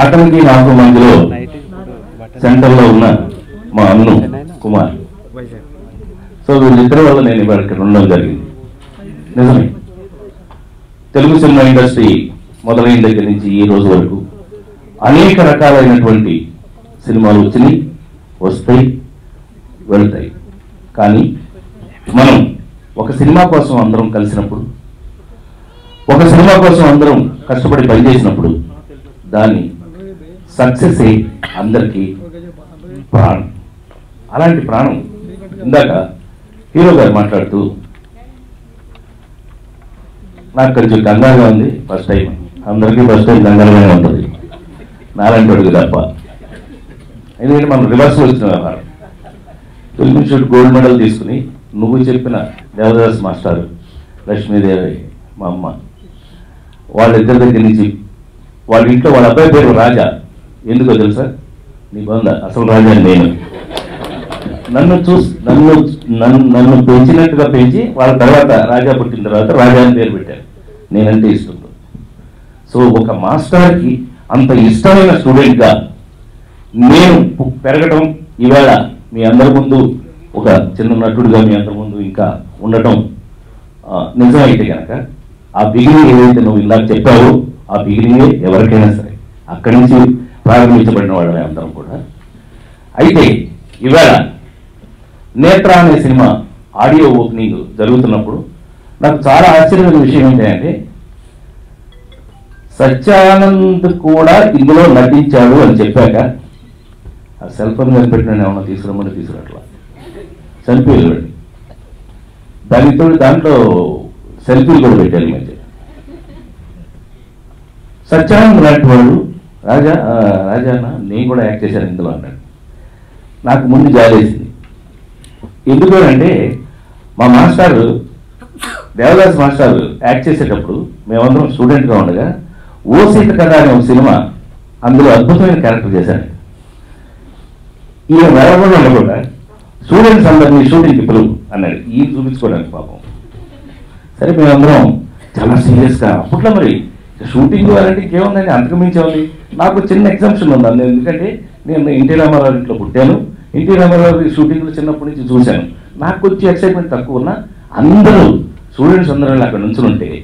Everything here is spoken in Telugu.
అతనికి నాకు మధ్యలో సెంటర్లో ఉన్న మా అన్ను కుమార్. సో వీళ్ళిద్దరి వల్ల నేను ఇవాళ ఇక్కడ ఉండడం జరిగింది. నిజమే. తెలుగు సినిమా ఇండస్ట్రీ మొదలైన దగ్గర నుంచి ఈ రోజు వరకు అనేక రకాలైనటువంటి సినిమాలు వచ్చినాయి వస్తాయి వెళ్తాయి. కానీ మనం ఒక సినిమా కోసం అందరం కలిసినప్పుడు ఒక సినిమా కోసం అందరం కష్టపడి పనిచేసినప్పుడు దాన్ని సక్సెస్ ఏ అందరికీ ప్రాణం. అలాంటి ప్రాణం ఇందాక హీరో గారు మాట్లాడుతూ నాకు కొంచెం గంగాగా ఉంది ఫస్ట్ టైం అందరికీ ఫస్ట్ టైం కంగారుగానే ఉంటుంది. నాలాంటి వాడికి తప్ప. ఎందుకంటే మనం రివర్స్ వచ్చిన వ్యవహారం. ఫిల్మ్ ఇన్స్టిట్యూట్ గోల్డ్ మెడల్ తీసుకుని నువ్వు చెప్పిన దేవదాస్ మాస్టర్ లక్ష్మీదేవి మా అమ్మ వాళ్ళిద్దరి దగ్గర నుంచి వాళ్ళ ఇంట్లో వాళ్ళ అబ్బాయి పేరు రాజా ఎందుకో తెలుసా? నీ బంద అసలు రాజాని నేను. నన్ను చూసి నన్ను నన్ను నన్ను పెంచినట్టుగా పెంచి వాళ్ళ తర్వాత రాజా పుట్టిన తర్వాత రాజా అని పేరు పెట్టారు. నేనంటే ఇష్టం సో ఒక మాస్టర్కి అంత ఇష్టమైన స్టూడెంట్గా నేను పెరగటం ఈవేళ మీ అందరి ముందు ఒక చిన్న నటుడిగా మీ అందరి ముందు ఇంకా ఉండటం నిజమైతే కనుక ఆ బిగినింగ్ ఏదైతే నువ్వు ఇందాక చెప్పావో ఆ బిగినింగే ఎవరికైనా సరే. అక్కడి నుంచి ప్రారంభించబడిన వాళ్ళమే అందరం కూడా. అయితే ఇవాళ నేత్ర అనే సినిమా ఆడియో ఓపెనింగ్ జరుగుతున్నప్పుడు నాకు చాలా ఆశ్చర్యమైన విషయం ఏంటంటే సత్యానంద్ కూడా ఇందులో నటించాడు అని చెప్పాక ఆ సెల్ ఫోన్ మీద పెట్టిన ఏమన్నా తీసుకురమ్మని తీసుకురట్లా చనిపోయేవాడు దానితో దాంట్లో సెల్ఫీలు కూడా పెట్టారు మధ్య. సత్యానంద్ లాంటి వాళ్ళు రాజా రాజా నేను కూడా యాక్ట్ చేశాను ఇందులో అన్నాడు. నాకు ముందు జాలేసింది ఎందుకు అంటే మా మాస్టర్ దేవదాస్ మాస్టర్ యాక్ట్ చేసేటప్పుడు మేమందరం స్టూడెంట్గా ఉండగా ఓ సీత కథ అనే ఒక సినిమా అందులో అద్భుతమైన క్యారెక్టర్ చేశాను ఈయన వెరవడం ఉండకుండా స్టూడెంట్స్ అందరినీ షూటింగ్కి పిలువు అన్నాడు. ఈ చూపించుకోవడానికి పాపం. సరే మేమందరం చాలా సీరియస్గా అప్పట్లో మరి షూటింగ్ అలాంటి ఏముందండి అంతకు మించి నాకు చిన్న ఎగ్జామ్షన్ ఉంది అందులో. ఎందుకంటే నేను ఎన్టీ రామారావు ఇంట్లో పుట్టాను. ఎన్టీ రామారావు షూటింగ్లు చిన్నప్పటి నుంచి చూశాను. నాకు కొంచెం ఎక్సైట్మెంట్ తక్కువ ఉన్నా అందరూ స్టూడెంట్స్ అందరూ అక్కడ నుంచుని